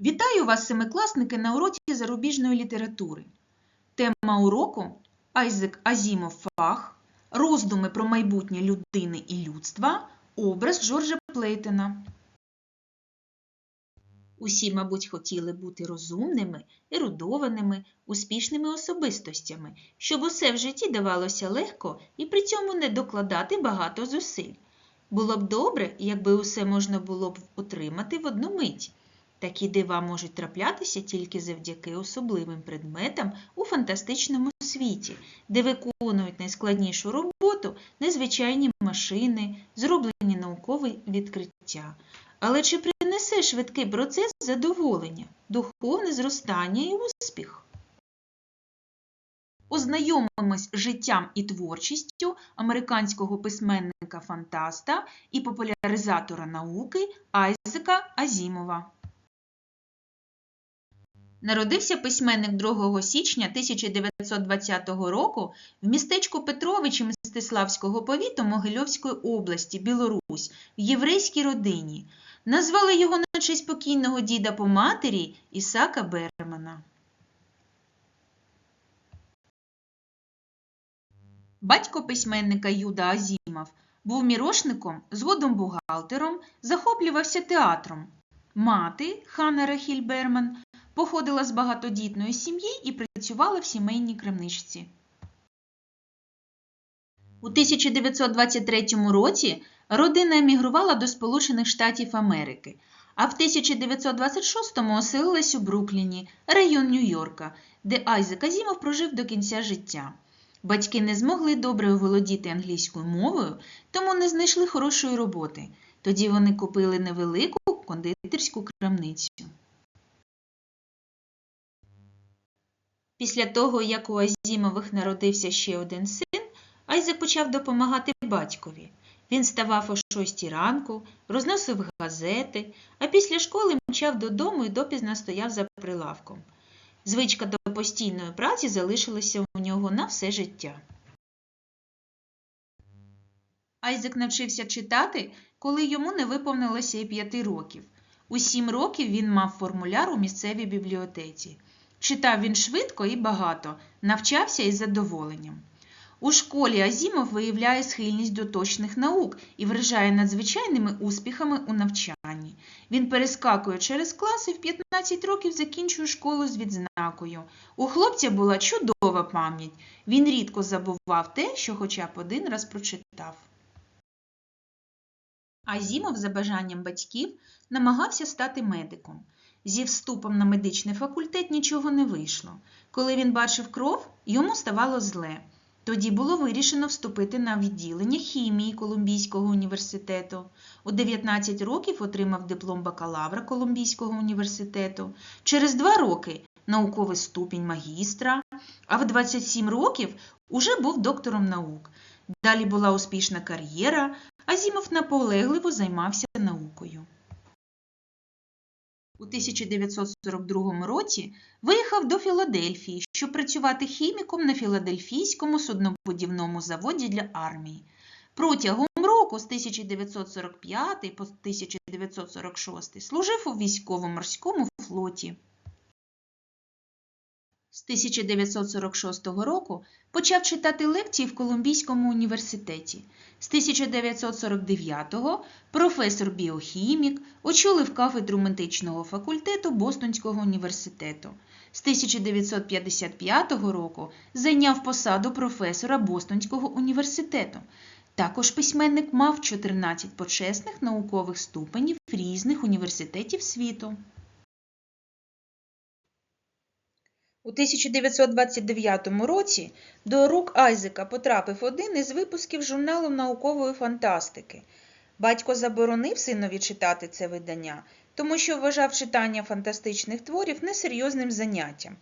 Вітаю вас, семикласники, на уроці зарубіжної літератури. Тема уроку Айзек Азімов Фах, роздуми про майбутнє людини і людства, образ Джорджа Плейтена. Усі, мабуть, хотіли бути розумними, ерудованими, успішними особистостями, щоб усе в житті давалося легко і при цьому не докладати багато зусиль. Було б добре, якби усе можна було б отримати в одну мить. Такі дива можуть траплятися тільки завдяки особливим предметам у фантастичному світі, де виконують найскладнішу роботу незвичайні машини, зроблені наукові відкриття. Але чи принесе швидкий процес задоволення, духовне зростання і успіх? Ознайомимось з життям і творчістю американського письменника-фантаста і популяризатора науки Айзека Азімова. Народився письменник 2 січня 1920 року в містечку Петровичі Мстиславського повіту Могильовської області, Білорусь, в єврейській родині. Назвали його на честь покійного діда по матері Ісака Бермана. Батько письменника Юда Азімов був мірошником, згодом бухгалтером, захоплювався театром. Мати Ханна Рахіль Берман походила з багатодітної сім'ї і працювала в сімейній крамничці. У 1923 році родина емігрувала до Сполучених Штатів Америки, а в 1926-му оселилась у Брукліні, район Нью-Йорка, де Айзек Азімов прожив до кінця життя. Батьки не змогли добре оволодіти англійською мовою, тому не знайшли хорошої роботи. Тоді вони купили невелику кондитерську крамницю. Після того, як у Азімових народився ще один син, Айзек почав допомагати батькові. Він ставав о 6 ранку, розносив газети, а після школи мчав додому і допізно стояв за прилавком. Звичка до постійної праці залишилася у нього на все життя. Айзек навчився читати, коли йому не виповнилося і п'яти років. У сім років він мав формуляр у місцевій бібліотеці. Читав він швидко і багато, навчався із задоволенням. У школі Азімов виявляє схильність до точних наук і вражає надзвичайними успіхами у навчанні. Він перескакує через класи в 15 років закінчує школу з відзнакою. У хлопця була чудова пам'ять. Він рідко забував те, що хоча б один раз прочитав. Азімов за бажанням батьків намагався стати медиком. Зі вступом на медичний факультет нічого не вийшло. Коли він бачив кров, йому ставало зле. Тоді було вирішено вступити на відділення хімії Колумбійського університету. У 19 років отримав диплом бакалавра Колумбійського університету. Через два роки науковий ступінь магістра, а в 27 років уже був доктором наук. Далі була успішна кар'єра, Азімов наполегливо займався наукою. У 1942 році виїхав до Філадельфії, щоб працювати хіміком на Філадельфійському суднобудівному заводі для армії. Протягом року з 1945 по 1946 служив у військово-морському флоті. З 1946 року почав читати лекції в Колумбійському університеті. З 1949-го професор біохімік очолив кафедру медичного факультету Бостонського університету. З 1955 року зайняв посаду професора Бостонського університету. Також письменник мав 14 почесних наукових ступенів різних університетів світу. У 1929 році до рук Айзека потрапив один із випусків журналу наукової фантастики. Батько заборонив синові читати це видання, тому що вважав читання фантастичних творів несерйозним заняттям.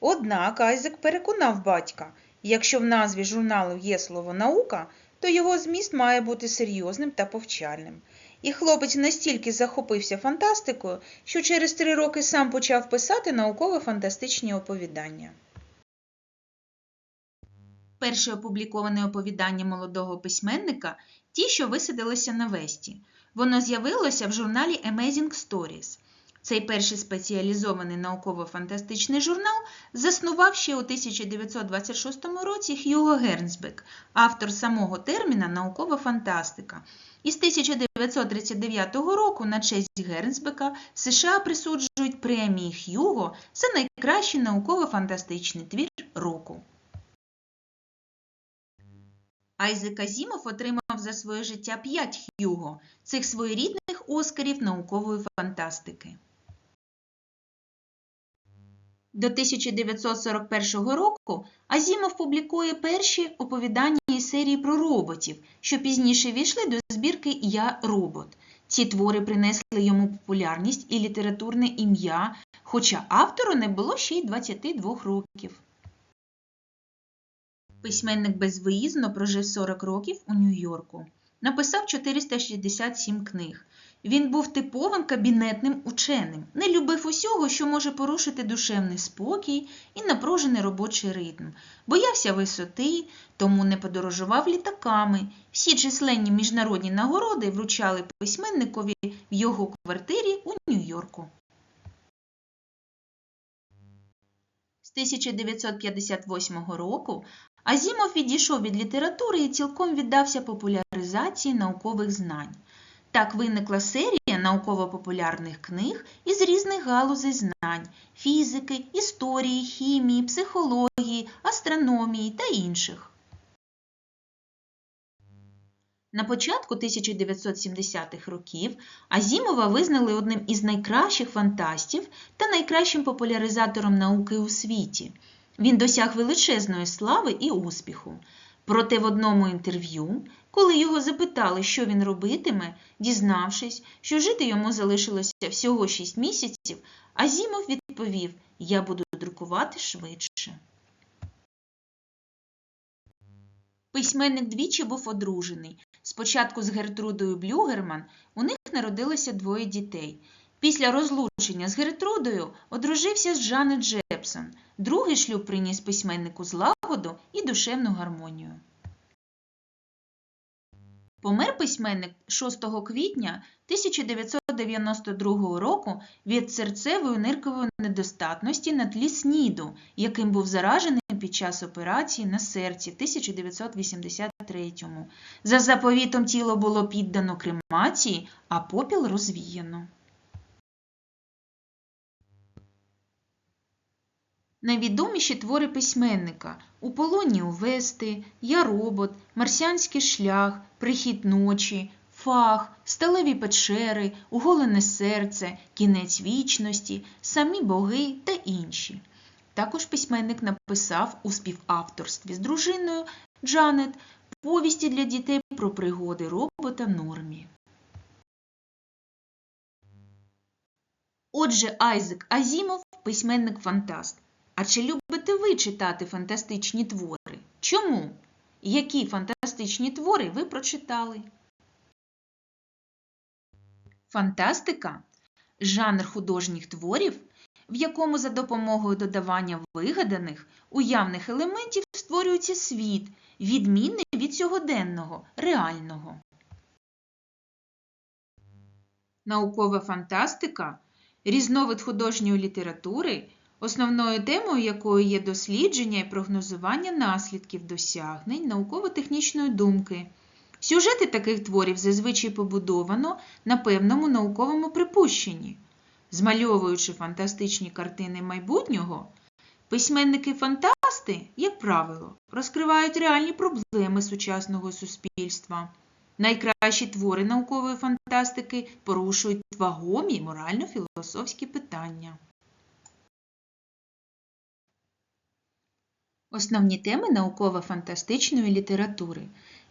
Однак Айзек переконав батька, якщо в назві журналу є слово наука, то його зміст має бути серйозним та повчальним. І хлопець настільки захопився фантастикою, що через три роки сам почав писати науково-фантастичні оповідання. Перше опубліковане оповідання молодого письменника ті, що висадилися на весті. Воно з'явилося в журналі Amazing Stories. Цей перший спеціалізований науково-фантастичний журнал заснував ще у 1926 році Х'юго Гернсбек, автор самого терміна наукова фантастика. І з 1939 року на честь Гернсбека США присуджують премії Х'юго за найкращий науково-фантастичний твір року. Айзек Азімов отримав за своє життя 5 Х'юго, цих своєрідних оскарів наукової фантастики. До 1941 року Азімов публікує перші оповідання із серії про роботів, що пізніше війшли до збірки Я робот. Ці твори принесли йому популярність і літературне ім'я, хоча автору не було ще й 22 років. Письменник безвиїзно прожив 40 років у Нью-Йорку. Написав 467 книг. Він був типовим кабінетним ученим, не любив усього, що може порушити душевний спокій і напружений робочий ритм. Боявся висоти, тому не подорожував літаками. Всі численні міжнародні нагороди вручали письменникові в його квартирі у Нью-Йорку. З 1958 року Азімов відійшов від літератури і цілком віддався популяризації наукових знань. Так виникла серія науково-популярних книг із різних галузей знань фізики, історії, хімії, психології, астрономії та інших. На початку 1970-х років Азімова визнали одним із найкращих фантастів та найкращим популяризатором науки у світі. Він досяг величезної слави і успіху. Проте в одному інтерв'ю, коли його запитали, що він робитиме, дізнавшись, що жити йому залишилося всього 6 місяців, Азімов відповів: Я буду друкувати швидше. Письменник двічі був одружений. Спочатку з Гертрудою Блюгерман у них народилося двоє дітей. Після розлучення з Гертрудою одружився з Джанет Джепсон. Другий шлюб приніс письменнику злагоду і душевну гармонію. Помер письменник 6 квітня 1992 року від серцевої ниркової недостатності на тлі СНІДу, яким був заражений під час операції на серці 1983-му. За заповітом тіло було піддано кремації, а попіл розвіяно. Найвідоміші твори письменника у полоні Увести, Я робот, Марсіанський шлях, Прихід ночі, Фах, Сталеві печери, Уголене серце, Кінець вічності, Самі боги та інші. Також письменник написав у співавторстві з дружиною Джанет повісті для дітей про пригоди робота Нормі. Отже, Айзек Азімов письменник-фантаст. А чи любите ви читати фантастичні твори? Чому? Які фантастичні твори ви прочитали? Фантастика жанр художніх творів, в якому за допомогою додавання вигаданих, уявних елементів створюється світ, відмінний від сьогоденного, реального. Наукова фантастика різновид художньої літератури основною темою якої є дослідження і прогнозування наслідків досягнень науково-технічної думки. Сюжети таких творів зазвичай побудовано на певному науковому припущенні. Змальовуючи фантастичні картини майбутнього, письменники-фантасти, як правило, розкривають реальні проблеми сучасного суспільства. Найкращі твори наукової фантастики порушують вагомі морально-філософські питання. Основні теми науково-фантастичної літератури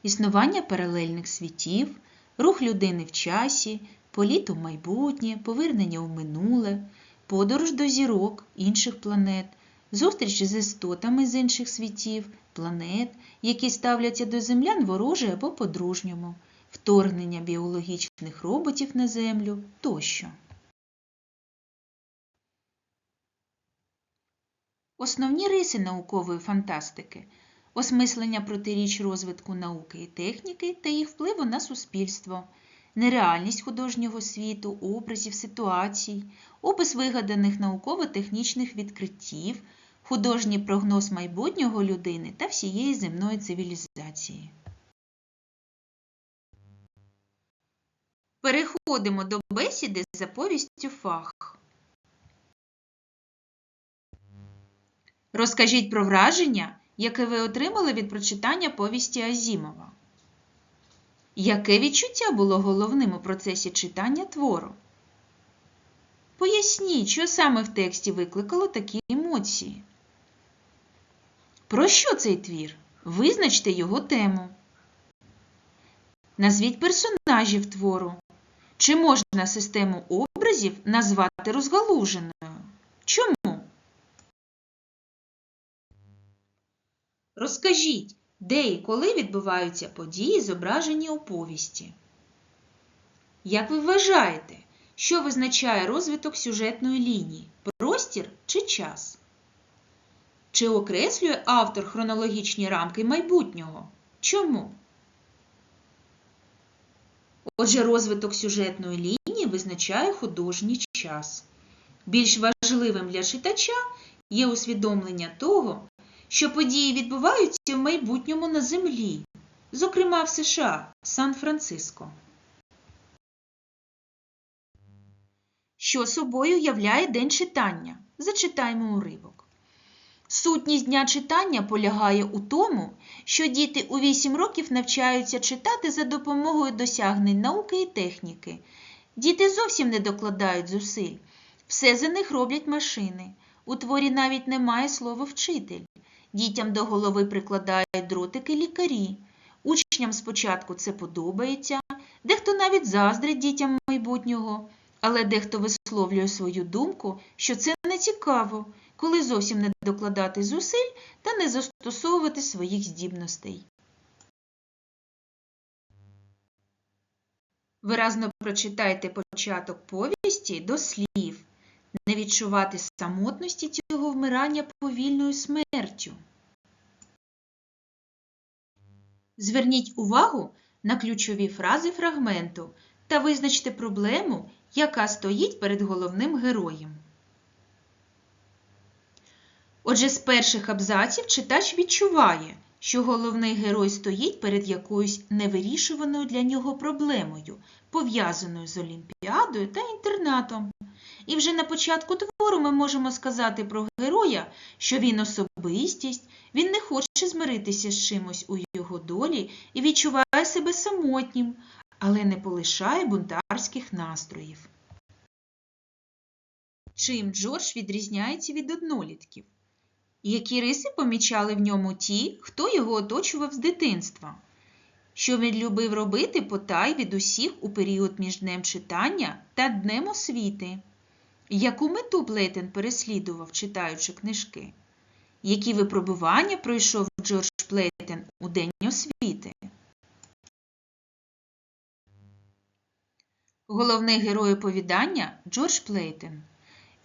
існування паралельних світів, рух людини в часі, політ у майбутнє, повернення у минуле, подорож до зірок інших планет, зустріч з істотами з інших світів, планет, які ставляться до землян вороже або по-дружньому, вторгнення біологічних роботів на Землю тощо. Основні риси наукової фантастики осмислення протиріч розвитку науки і техніки та їх впливу на суспільство, нереальність художнього світу, образів, ситуацій, опис вигаданих науково-технічних відкриттів, художній прогноз майбутнього людини та всієї земної цивілізації. Переходимо до бесіди за повістю фах. Розкажіть про враження, яке ви отримали від прочитання повісті Азімова. Яке відчуття було головним у процесі читання твору? Поясніть, що саме в тексті викликало такі емоції. Про що цей твір? Визначте його тему. Назвіть персонажів твору. Чи можна систему образів назвати розгалуженою? Чому? Розкажіть, де і коли відбуваються події, зображені у повісті. Як ви вважаєте, що визначає розвиток сюжетної лінії простір чи час? Чи окреслює автор хронологічні рамки майбутнього? Чому? Отже, розвиток сюжетної лінії визначає художній час. Більш важливим для читача є усвідомлення того, що події відбуваються в майбутньому на Землі, зокрема в США, Сан-Франциско. Що собою являє день читання? Зачитаймо уривок. Сутність дня читання полягає у тому, що діти у 8 років навчаються читати за допомогою досягнень науки і техніки. Діти зовсім не докладають зусиль. Все за них роблять машини. У творі навіть немає слова вчитель. Дітям до голови прикладають дротики лікарі. Учням спочатку це подобається, дехто навіть заздрить дітям майбутнього, але дехто висловлює свою думку, що це не цікаво, коли зовсім не докладати зусиль та не застосовувати своїх здібностей. Виразно прочитайте початок повісті до слів, не відчувати самотності цього вмирання повільною смертю. Зверніть увагу на ключові фрази фрагменту та визначте проблему, яка стоїть перед головним героєм. Отже, з перших абзаців читач відчуває, що головний герой стоїть перед якоюсь невирішуваною для нього проблемою, пов'язаною з Олімпіадою та інтернатом. І вже на початку твору ми можемо сказати про героя, що він особистість, він не хоче змиритися з чимось у його долі і відчуває себе самотнім, але не полишає бунтарських настроїв. Чим Джордж відрізняється від однолітків? Які риси помічали в ньому ті, хто його оточував з дитинства? Що він любив робити потай від усіх у період між днем читання та днем освіти? Яку мету Плейтен переслідував, читаючи книжки? Які випробування пройшов Джордж Плейтен у День освіти? Головний герой оповідання Джордж Плейтен.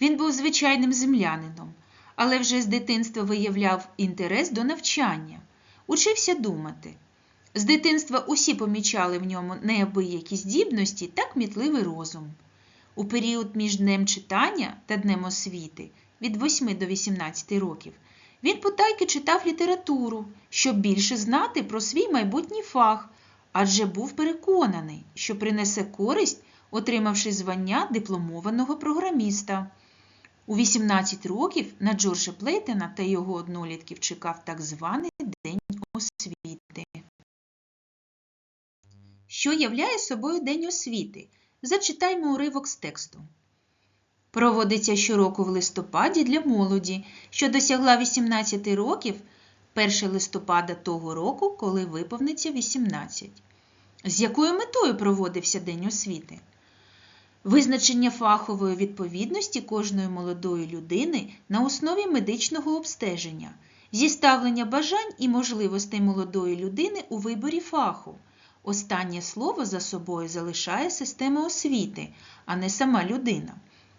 Він був звичайним землянином, але вже з дитинства виявляв інтерес до навчання, учився думати. З дитинства усі помічали в ньому неабиякі здібності та кмітливий розум. У період між днем читання та днем освіти від 8 до 18 років він потайки читав літературу, щоб більше знати про свій майбутній фах, адже був переконаний, що принесе користь, отримавши звання дипломованого програміста. У 18 років на Джорджа Плейтена та його однолітків чекав так званий День освіти. Що являє собою День освіти? Зачитаймо уривок з тексту. Проводиться щороку в листопаді для молоді, що досягла 18 років 1 листопада того року, коли виповниться 18. З якою метою проводився День освіти? Визначення фахової відповідності кожної молодої людини на основі медичного обстеження, зіставлення бажань і можливостей молодої людини у виборі фаху. Останнє слово за собою залишає система освіти, а не сама людина.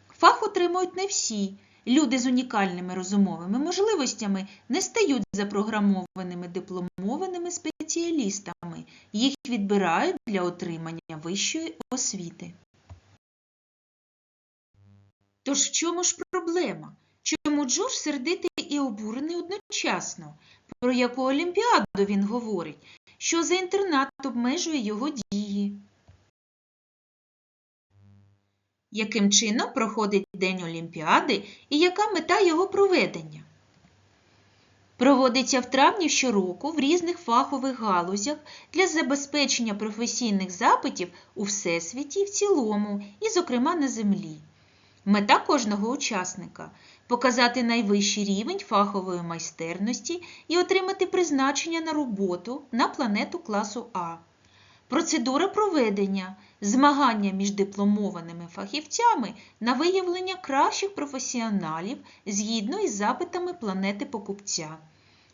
Фах отримують не всі. Люди з унікальними розумовими можливостями не стають запрограмованими дипломованими спеціалістами. Їх відбирають для отримання вищої освіти. Тож в чому ж проблема? Чому Джордж сердитий і обурений одночасно? Про яку олімпіаду він говорить? Що за інтернат обмежує його дії? Яким чином проходить День Олімпіади і яка мета його проведення? Проводиться в травні щороку в різних фахових галузях для забезпечення професійних запитів у всесвіті в цілому, і, зокрема, на землі. Мета кожного учасника показати найвищий рівень фахової майстерності і отримати призначення на роботу на планету класу А. Процедура проведення змагання між дипломованими фахівцями на виявлення кращих професіоналів згідно із запитами планети покупця.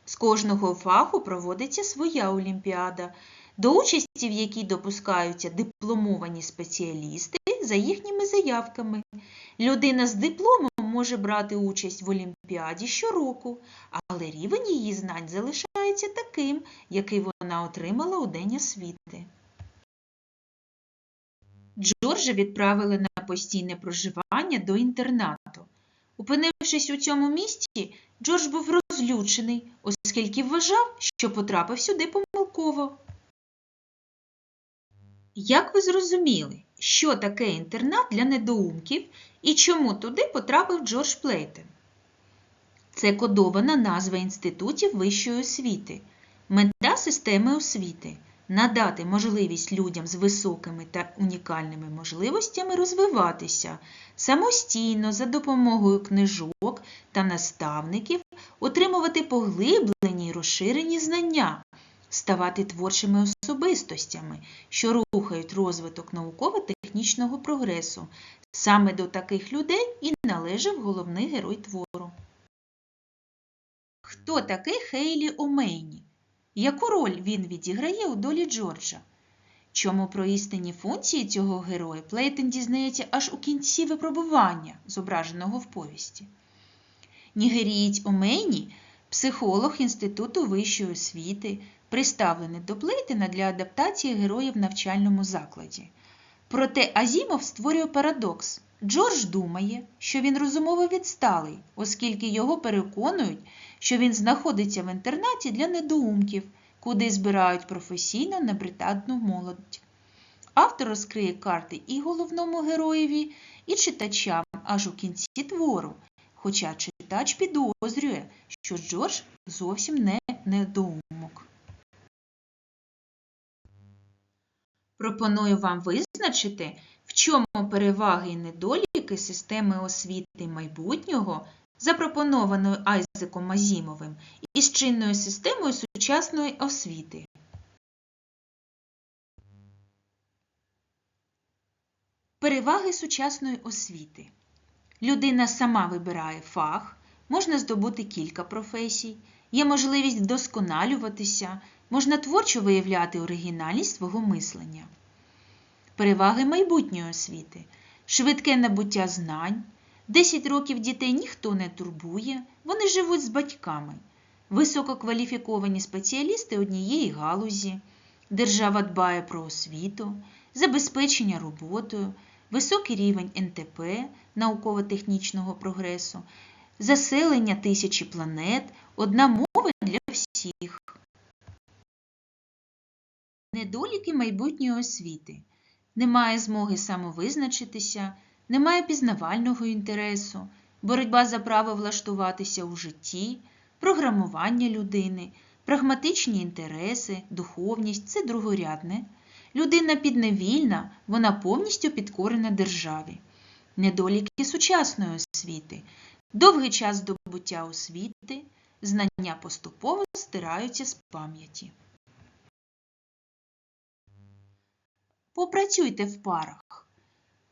З кожного фаху проводиться своя олімпіада, до участі в якій допускаються дипломовані спеціалісти за їхніми заявками. Людина з дипломом може брати участь в олімпіаді щороку, але рівень її знань залишається таким, який вона отримала у День освіти. Джорджа відправили на постійне проживання до інтернату. Опинившись у цьому місці, Джордж був розлючений, оскільки вважав, що потрапив сюди помилково. Як ви зрозуміли, що таке інтернат для недоумків і чому туди потрапив Джордж Плейтен? Це кодована назва інститутів вищої освіти, мета системи освіти надати можливість людям з високими та унікальними можливостями розвиватися самостійно за допомогою книжок та наставників, отримувати поглиблені й розширені знання, ставати творчими особистостями, що рухають розвиток науково-технічного прогресу. Саме до таких людей і належав головний герой твору. Хто такий Хейлі Омейні? Яку роль він відіграє у долі Джорджа? Чому про істинні функції цього героя Плейтен дізнається аж у кінці випробування, зображеного в повісті? Нігерієць Омейні – психолог Інституту вищої освіти, приставлений до Плейтена для адаптації героїв в навчальному закладі. Проте Азімов створює парадокс. Джордж думає, що він розумово відсталий, оскільки його переконують, що він знаходиться в інтернаті для недоумків, куди збирають професійно небритатну молодь. Автор розкриє карти і головному героєві, і читачам аж у кінці твору, хоча читач підозрює, що Джордж зовсім не недоумок. Пропоную вам визначити, в чому переваги і недоліки системи освіти майбутнього, запропонованої Айзеком Азімовим, із чинною системою сучасної освіти. Переваги сучасної освіти. Людина сама вибирає фах, можна здобути кілька професій, є можливість вдосконалюватися, можна творчо виявляти оригінальність свого мислення. Переваги майбутньої освіти, швидке набуття знань, 10 років дітей ніхто не турбує, вони живуть з батьками, висококваліфіковані спеціалісти однієї галузі, держава дбає про освіту, забезпечення роботою, високий рівень НТП, науково-технічного прогресу, заселення тисячі планет, одна мова для всіх. Недоліки майбутньої освіти. Немає змоги самовизначитися, немає пізнавального інтересу, боротьба за право влаштуватися у житті, програмування людини, прагматичні інтереси, духовність це другорядне. Людина підневільна, вона повністю підкорена державі. Недоліки сучасної освіти, довгий час здобуття освіти, знання поступово стираються з пам'яті. Попрацюйте в парах.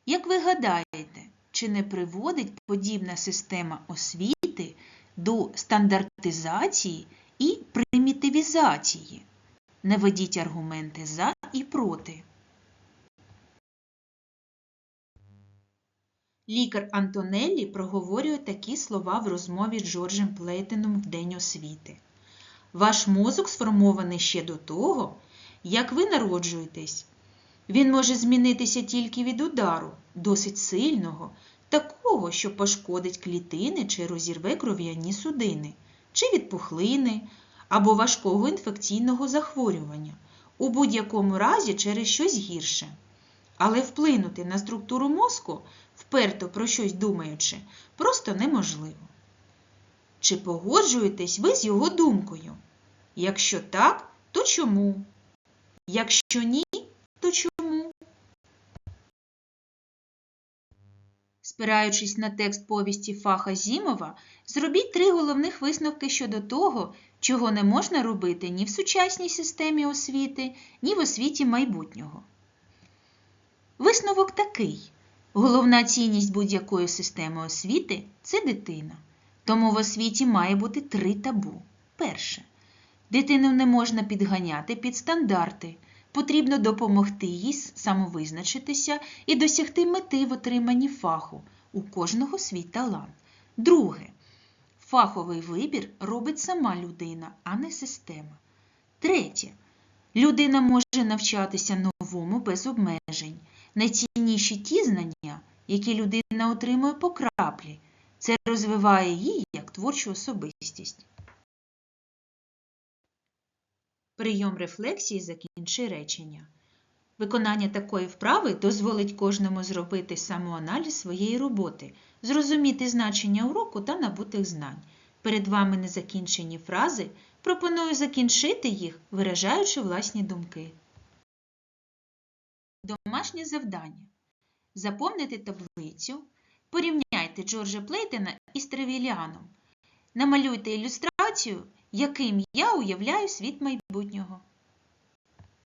Як ви гадаєте, чи не приводить подібна система освіти до стандартизації і примітивізації? Наведіть аргументи за і проти. Лікар Антонеллі проговорює такі слова в розмові з Джорджем Плейтеном в День освіти. Ваш мозок сформований ще до того, як ви народжуєтесь. Він може змінитися тільки від удару, досить сильного, такого, що пошкодить клітини чи розірве кров'яні судини, чи від пухлини або важкого інфекційного захворювання, у будь-якому разі через щось гірше. Але вплинути на структуру мозку, вперто про щось думаючи, просто неможливо. Чи погоджуєтесь ви з його думкою? Якщо так, то чому? Якщо ні, то чому? Спираючись на текст повісті Фаха Зімова, зробіть три головних висновки щодо того, чого не можна робити ні в сучасній системі освіти, ні в освіті майбутнього. Висновок такий. Головна цінність будь-якої системи освіти це дитина. Тому в освіті має бути три табу. Перше. Дитину не можна підганяти під стандарти. Потрібно допомогти їй самовизначитися і досягти мети в отриманні фаху. У кожного свій талант. Друге. Фаховий вибір робить сама людина, а не система. Третє. Людина може навчатися новому без обмежень. Найцінніші ті знання, які людина отримує по краплі. Це розвиває її як творчу особистість. Прийом рефлексії закінчи речення. Виконання такої вправи дозволить кожному зробити самоаналіз своєї роботи, зрозуміти значення уроку та набутих знань. Перед вами незакінчені фрази. Пропоную закінчити їх, виражаючи власні думки. Домашнє завдання. Заповнити таблицю. Порівняйте Джорджа Плейтена із Тревіліаном. Намалюйте ілюстрацію, яким я уявляю світ майбутнього.